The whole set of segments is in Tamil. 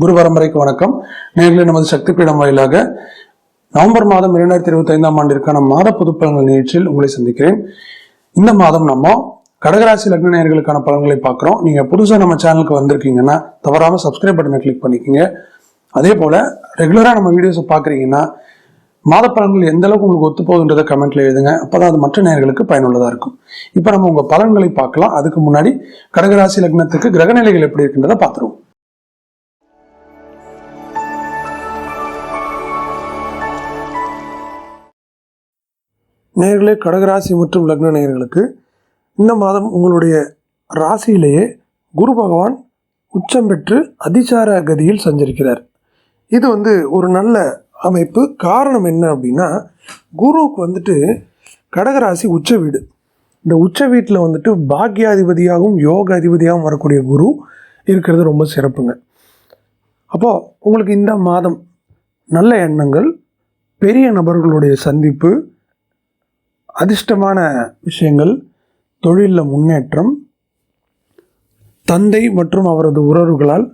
குரு பரம்பரைக்கு வணக்கம். நேர்களை நமது சக்தி பீடம் வாயிலாக நவம்பர் மாதம் இரண்டாயிரத்தி இருபத்தி ஐந்தாம் ஆண்டிற்கான மாத பொதுப்பலன்கள் நிகழ்ச்சியில் உங்களை சந்திக்கிறேன். இந்த மாதம் நம்ம கடகராசி லக்ன நேயர்களுக்கான பலன்களை பார்க்குறோம். நீங்கள் புதுசாக நம்ம சேனலுக்கு வந்திருக்கீங்கன்னா தவறாமல் சப்ஸ்கிரைப் பட்டனை கிளிக் பண்ணிக்கோங்க. அதே போல் ரெகுலராக நம்ம வீடியோஸை பார்க்குறீங்கன்னா மாத பலன்கள் எந்த அளவுக்கு உங்களுக்கு ஒத்து போகுதுன்றதை கமெண்ட்ல எழுதுங்க. அப்போதான் அது மற்ற நேர்களுக்கு பயனுள்ளதாக இருக்கும். இப்போ நம்ம உங்கள் பலன்களை பார்க்கலாம். அதுக்கு முன்னாடி கடகராசி லக்னத்துக்கு கிரகநிலைகள் எப்படி இருக்கின்றதை பார்த்துருவோம். நேர்களே கடகராசி மற்றும் லக்ன நேயர்களுக்கு இந்த மாதம் உங்களுடைய ராசியிலேயே குரு பகவான் உச்சம் பெற்று அதிசார கதியில் சஞ்சரிக்கிறார். இது வந்து ஒரு நல்ல அமைப்பு. காரணம் என்ன அப்படின்னா குருவுக்கு வந்துட்டு கடகராசி உச்ச வீடு. இந்த உச்ச வீட்டில் வந்துட்டு பாக்யாதிபதியாகவும் யோக அதிபதியாகவும் வரக்கூடிய குரு இருக்கிறது ரொம்ப சிறப்புங்க. அப்போது உங்களுக்கு இந்த மாதம் நல்ல எண்ணங்கள் பெரிய நபர்களுடைய சந்திப்பு அதிர்ஷ்டமான விஷயங்கள் தொழிலில் முன்னேற்றம் தந்தை மற்றும் அவரது உறவுகளால்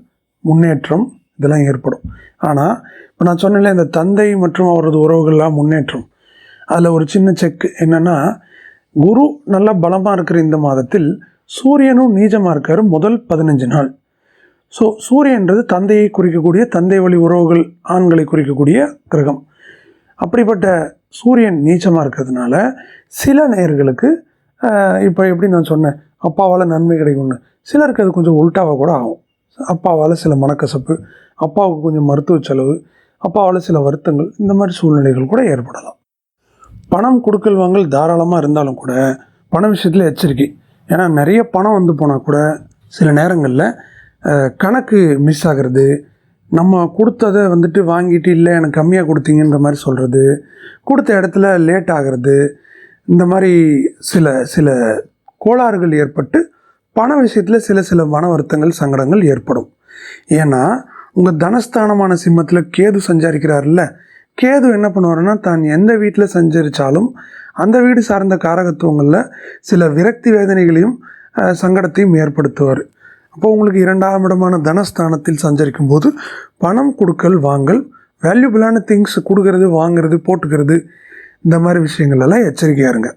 முன்னேற்றம் இதெல்லாம் ஏற்படும். ஆனால் இப்போ நான் சொன்னேன்ல இந்த தந்தை மற்றும் அவரது உறவுகள்லாம் முன்னேற்றம். அதில் ஒரு சின்ன செக் என்னென்னா குரு நல்ல பலமாக இருக்கிற இந்த மாதத்தில் சூரியனும் நீச்சமாக இருக்கார் முதல் பதினஞ்சு நாள். ஸோ சூரியன்றது தந்தையை குறிக்கக்கூடிய தந்தை வழி உறவுகள் ஆண்களை குறிக்கக்கூடிய கிரகம். அப்படிப்பட்ட சூரியன் நீச்சமாக இருக்கிறதுனால சில நேயர்களுக்கு இப்போ எப்படி நான் சொன்னேன் அப்பாவால் நன்மை கிடைக்கும்னு. சிலருக்கு அது கொஞ்சம் உல்ட்டாவாக கூட ஆகும். அப்பாவால் சில மனக்கசப்பு அப்பாவுக்கு கொஞ்சம் மருத்துவ செலவு அப்பாவால் சில வருத்தங்கள் இந்த மாதிரி சூழ்நிலைகள் கூட ஏற்படலாம். பணம் கொடுக்கல் வாங்கல் தாராளமாக இருந்தாலும் கூட பண விஷயத்தில் எச்சரிக்கை. ஏன்னா நிறைய பணம் வந்து போனால் கூட சில நேரங்களில் கணக்கு மிஸ் ஆகிறது நம்ம கொடுத்ததை வந்துட்டு வாங்கிட்டு இல்லை எனக்கு கம்மியாக கொடுத்தீங்கன்ற மாதிரி சொல்கிறது கொடுத்த இடத்துல லேட் ஆகிறது இந்த மாதிரி சில சில கோளாறுகள் ஏற்பட்டு பண விஷயத்தில் சில சில மன வருத்தங்கள் சங்கடங்கள் ஏற்படும். ஏன்னா உங்கள் தனஸ்தானமான சிம்மத்தில் கேது சஞ்சாரிக்கிறார்ல கேது என்ன பண்ணுவாருன்னா தான் எந்த வீட்டில் சஞ்சரித்தாலும் அந்த வீடு சார்ந்த காரகத்துவங்களில் சில விரக்தி வேதனைகளையும் சங்கடத்தையும் ஏற்படுத்துவார். அப்போ உங்களுக்கு இரண்டாம் இடமான தனஸ்தானத்தில் சஞ்சரிக்கும் போது பணம் கொடுக்கல் வாங்கல் வேல்யூபிளான திங்ஸ் கொடுக்கறது வாங்குறது போட்டுக்கிறது இந்த மாதிரி விஷயங்கள் எல்லாம் எச்சரிக்கையாக இருங்க.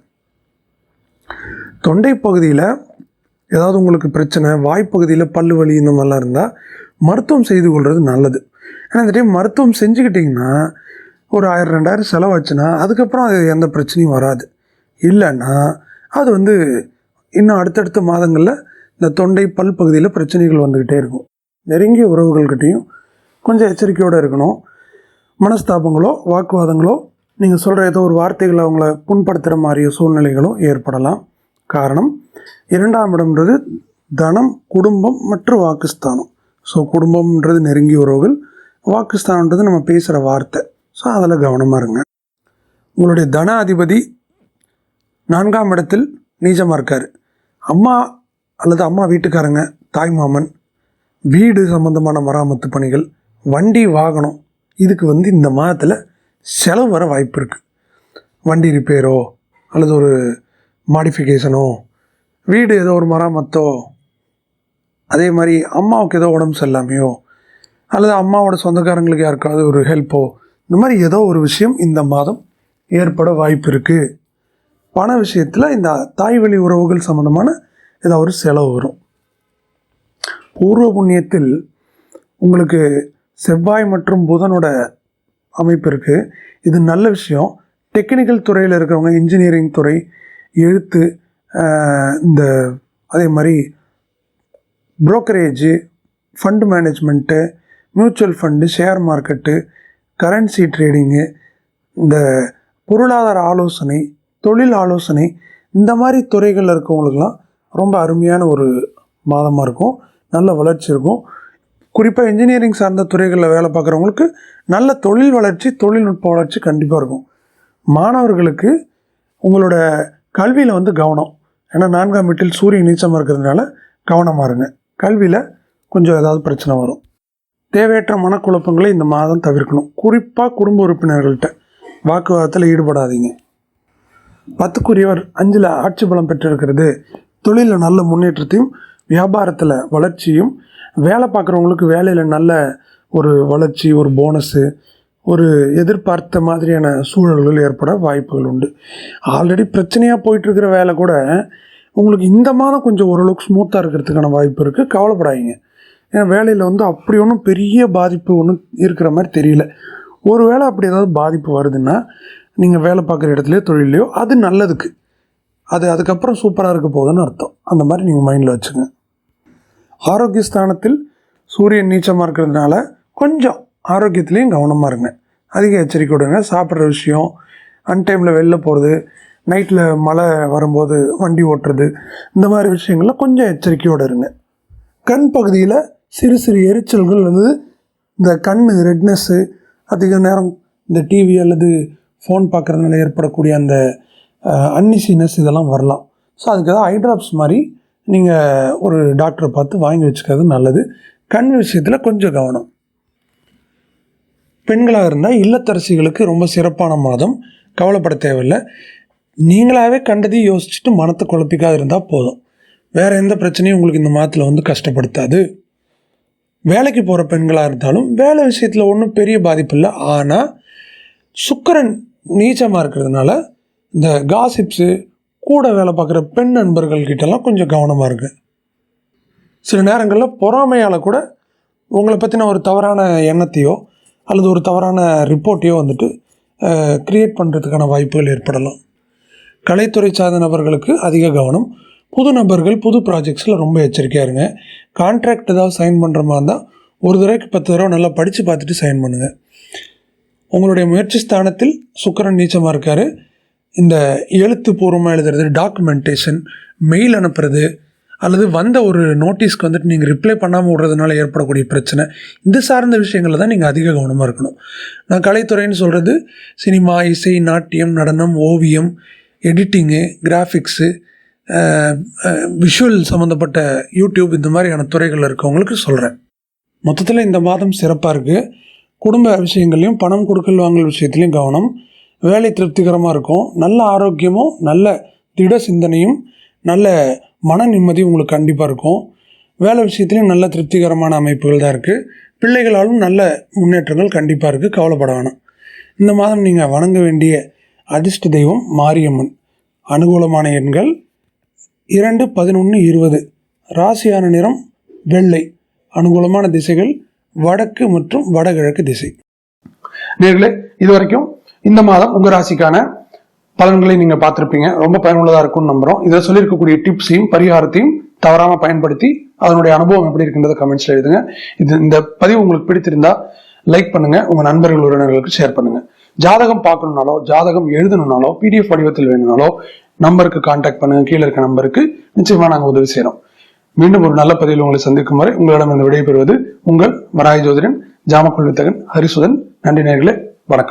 தொண்டை பகுதியில் ஏதாவது உங்களுக்கு பிரச்சனை வாய்ப்பகுதியில் பல்லு வலி இந்த மாதிரிலாம் இருந்தால் மருத்துவம் செய்து கொள்வது நல்லது. ஏன்னா இந்த டைம் மருத்துவம் செஞ்சுக்கிட்டிங்கன்னா ஒரு ஆயிரம் ரெண்டாயிரம் செலவாச்சுன்னா அதுக்கப்புறம் அது எந்த பிரச்சனையும் வராது. இல்லைன்னா அது வந்து இன்னும் அடுத்தடுத்த மாதங்களில் இந்த தொண்டை பல் பகுதியில் பிரச்சனைகள் வந்துக்கிட்டே இருக்கும். நெருங்கிய உறவுகள்கிட்டையும் கொஞ்சம் எச்சரிக்கையோடு இருக்கணும். மனஸ்தாபங்களோ வாக்குவாதங்களோ நீங்கள் சொல்கிற ஏதோ ஒரு வார்த்தைகளை அவங்கள புண்படுத்துகிற மாதிரிய சூழ்நிலைகளோ ஏற்படலாம். காரணம் இரண்டாம் இடம்ன்றது தனம் குடும்பம் மற்றும் வாக்குஸ்தானம். ஸோ குடும்பம்ன்றது நெருங்கிய உறவுகள் வாக்குஸ்தானன்றது நம்ம பேசுகிற வார்த்தை. ஸோ அதில் கவனமாக இருங்க. உங்களுடைய தன அதிபதி நான்காம் இடத்தில் நீச்சமாக இருக்கார். அம்மா அல்லது அம்மா வீட்டுக்காரங்க தாய் மாமன் வீடு சம்பந்தமான மராமத்து பணிகள் வண்டி வாகனம் இதுக்கு வந்து இந்த மாதத்தில் செலவு வர வாய்ப்பு இருக்குது வண்டி ரிப்பேரோ அல்லது ஒரு மாடிஃபிகேஷனோ வீடு ஏதோ ஒரு மராமத்தோ அதே மாதிரி அம்மாவுக்கு ஏதோ உடம்பு சரியில்லாமையோ அல்லது அம்மாவோட சொந்தக்காரங்களுக்கு யாருக்காவது ஒரு ஹெல்ப்போ இந்த மாதிரி ஏதோ ஒரு விஷயம் இந்த மாதம் ஏற்பட வாய்ப்பு இருக்குது பண விஷயத்தில் இந்த தாய் வழி உறவுகள் சம்மந்தமான ஏதாவது ஒரு செலவு வரும். பூர்வ புண்ணியத்தில் உங்களுக்கு செவ்வாய் மற்றும் புதனோட அமைப்பு இருக்குது இது நல்ல விஷயம். டெக்னிக்கல் துறையில் இருக்கிறவங்க இன்ஜினியரிங் துறை எழுத்து இந்த அதே மாதிரி brokerage fund management mutual fund share market currency trading இந்த பொருளாதார ஆலோசனை தொழில் ஆலோசனை இந்த மாதிரி துறைகளில் இருக்கவங்களுக்கெல்லாம் ரொம்ப அருமையான ஒரு மாதமாக இருக்கும். நல்ல வளர்ச்சி இருக்கும். குறிப்பாக இன்ஜினியரிங் சார்ந்த துறைகளில் வேலை பார்க்குறவங்களுக்கு நல்ல தொழில் வளர்ச்சி தொழில்நுட்ப வளர்ச்சி கண்டிப்பாக இருக்கும். மாணவர்களுக்கு உங்களோட கல்வியில் வந்து கவனம். ஏன்னா நான்காம் வீட்டில் சூரியன் நீச்சமாக இருக்கிறதுனால கவனமாக இருங்க. கல்வியில் கொஞ்சம் ஏதாவது பிரச்சனை வரும். தேவையற்ற மனக்குழப்பங்களை இந்த மாதம் தவிர்க்கணும். குறிப்பாக குடும்ப உறுப்பினர்கள்ட்ட வாக்குவாதத்தில் ஈடுபடாதீங்க. பத்துக்குரியவர் அஞ்சில் ஆட்சி பலம் பெற்றிருக்கிறது. தொழிலில் நல்ல முன்னேற்றத்தையும் வியாபாரத்தில் வளர்ச்சியும் வேலை பார்க்குறவங்களுக்கு வேலையில் நல்ல ஒரு வளர்ச்சி ஒரு போனஸு ஒரு எதிர்பார்த்த மாதிரியான சூழல்கள் ஏற்பட வாய்ப்புகள் உண்டு. ஆல்ரெடி பிரச்சனையாக போயிட்டுருக்கிற வேலை கூட உங்களுக்கு இந்த மாதம் கொஞ்சம் ஓரளவுக்கு ஸ்மூத்தாக இருக்கிறதுக்கான வாய்ப்பு இருக்குது கவலைப்படாதீங்க. ஏன்னா வேலையில் வந்து அப்படி ஒன்றும் பெரிய பாதிப்பு ஒன்றும் இருக்கிற மாதிரி தெரியல. ஒரு வேளை அப்படி ஏதாவது பாதிப்பு வருதுன்னா நீங்கள் வேலை பார்க்குற இடத்துலையோ தொழிலையோ அது நல்லதுக்கு. அது அதுக்கப்புறம் சூப்பராக இருக்க போகுதுன்னு அர்த்தம். அந்த மாதிரி நீங்கள் மைண்டில் வச்சுங்க. ஆரோக்கிய ஸ்தானத்தில் சூரியன் நீச்சமாக இருக்கிறதுனால கொஞ்சம் ஆரோக்கியத்துலேயும் கவனமாக இருங்க. அதிக எச்சரிக்கை விடுங்க. சாப்பிட்ற விஷயம் அன்டைமில் வெளில போகிறது நைட்டில் மழை வரும்போது வண்டி ஓட்டுறது இந்த மாதிரி விஷயங்கள்ல கொஞ்சம் எச்சரிக்கையோடு இருங்க. கண் பகுதியில் சிறு சிறு எரிச்சல்கள் வந்து இந்த கண் ரெட்னஸ்ஸு அதிக நேரம் இந்த டிவி அல்லது ஃபோன் பார்க்குறதுனால ஏற்படக்கூடிய அந்த அன்னிசினஸ் இதெல்லாம் வரலாம். ஸோ அதுக்கு ஏதாவது ஐ ட்ராப்ஸ் மாதிரி நீங்கள் ஒரு டாக்டரை பார்த்து வாங்கி வச்சுக்கிறது நல்லது. கண் விஷயத்தில் கொஞ்சம் கவனம். பெண்களாக இருந்தால் இல்லத்தரசிகளுக்கு ரொம்ப சிறப்பான மாதம். கவலைப்பட தேவையில்லை. நீங்களாகவே கண்டதையும் யோசிச்சுட்டு மனத்தை குழப்பிக்காது இருந்தால் போதும். வேறு எந்த பிரச்சனையும் உங்களுக்கு இந்த மாதத்தில் வந்து கஷ்டப்படுத்தாது. வேலைக்கு போகிற பெண்களாக இருந்தாலும் வேலை விஷயத்தில் ஒன்றும் பெரிய பாதிப்பு இல்லை. ஆனால் சுக்கரன் நீச்சமாக இருக்கிறதுனால இந்த காசிப்ஸு கூட வேலை பார்க்குற பெண் நண்பர்கள்கிட்டலாம் கொஞ்சம் கவனமாக இருக்கு. சில நேரங்களில் பொறாமையால் கூட உங்களை பற்றின ஒரு தவறான எண்ணத்தையோ அல்லது ஒரு தவறான ரிப்போர்ட்டையோ வந்துட்டு க்ரியேட் பண்ணுறதுக்கான வாய்ப்புகள் ஏற்படலாம். கலைத்துறை சார்ந்த நபர்களுக்கு அதிக கவனம். புது நபர்கள் புது ப்ராஜெக்ட்ஸில் ரொம்ப எச்சரிக்கையாக இருங்க. கான்ட்ராக்ட் ஏதாவது சைன் பண்ணுற மாதிரி இருந்தால் ஒரு தடவைக்கு பத்து தடவை நல்லா படித்து பார்த்துட்டு சைன் பண்ணுங்கள் உங்களுடைய முயற்சி ஸ்தானத்தில் சுக்கரன் நீச்சமாக இருக்கார். இந்த எழுத்துப்பூர்வமாக எழுதுறது டாக்குமெண்டேஷன் மெயில் அனுப்புறது அல்லது வந்த ஒரு நோட்டீஸ்க்கு வந்துட்டு நீங்கள் ரிப்ளை பண்ணாமல் விடுறதுனால ஏற்படக்கூடிய பிரச்சனை இந்த சார்ந்த விஷயங்களில் தான் நீங்கள் அதிக கவனமாக இருக்கணும். நான் கலைத்துறைன்னு சொல்கிறது சினிமா இசை நாட்டியம் நடனம் ஓவியம் எடிட்டிங்கு கிராஃபிக்ஸு விஷுவல் சம்மந்தப்பட்ட யூடியூப் இந்த மாதிரியான துறைகளில் இருக்கவங்களுக்கு சொல்கிறேன் மொத்தத்தில் இந்த மாதம் சிறப்பாக இருக்குது குடும்ப விஷயங்கள்லையும் பணம் கொடுக்கல் வாங்கல் விஷயத்துலையும் கவனம். வேலை திருப்திகரமாக இருக்கும். நல்ல ஆரோக்கியமும் நல்ல திட சிந்தனையும் நல்ல மன நிம்மதியும் உங்களுக்கு கண்டிப்பாக இருக்கும். வேலை விஷயத்துலையும் நல்ல திருப்திகரமான அமைப்புகள் தான் இருக்குது பிள்ளைகளாலும் நல்ல முன்னேற்றங்கள் கண்டிப்பாக இருக்குது கவலைப்பட வேணாம். இந்த மாதம் நீங்கள் வணங்க வேண்டிய அதிர்ஷ்ட தெய்வம் மாரியம்மன். அனுகூலமான எண்கள் இரண்டு பதினொன்று இருபது. ராசியான நிறம் வெள்ளை. அனுகூலமான திசைகள் வடக்கு மற்றும் வடகிழக்கு திசை. நேர்களே இது வரைக்கும் இந்த மாதம் உங்கள் ராசிக்கான பலன்களை நீங்கள் பார்த்துருப்பீங்க. ரொம்ப பயனுள்ளதாக இருக்கும்னு நம்புறோம். இதில் சொல்லியிருக்கக்கூடிய டிப்ஸையும் பரிகாரத்தையும் தவறாமல் பயன்படுத்தி அதனுடைய அனுபவம் எப்படி இருக்குன்றத கமெண்ட்ஸ்ல எழுதுங்க. இது இந்த பதிவு உங்களுக்கு பிடித்திருந்தா லைக் பண்ணுங்க. உங்கள் நண்பர்கள் உறவினர்களுக்கு ஷேர் பண்ணுங்க. ஜாதகம் பார்க்கணுனாலோ ஜாதகம் எழுதணுனாலோ பிடிஎஃப் வடிவத்தில் வேணும்னாலோ நம்பருக்கு காண்டாக்ட் பண்ணுங்க. கீழே இருக்க நம்பருக்கு நிச்சயமாக நாங்கள் உதவி செய்கிறோம் மீண்டும் ஒரு நல்ல பதிவில் உங்களை சந்திக்கும் வரை உங்களிடம் இந்த விடைபெறுவது உங்கள் மராய் ஜோதிடன் ஜாமக்கொள் வித்தகன் ஹரிசுதன். நன்றி நேர்களே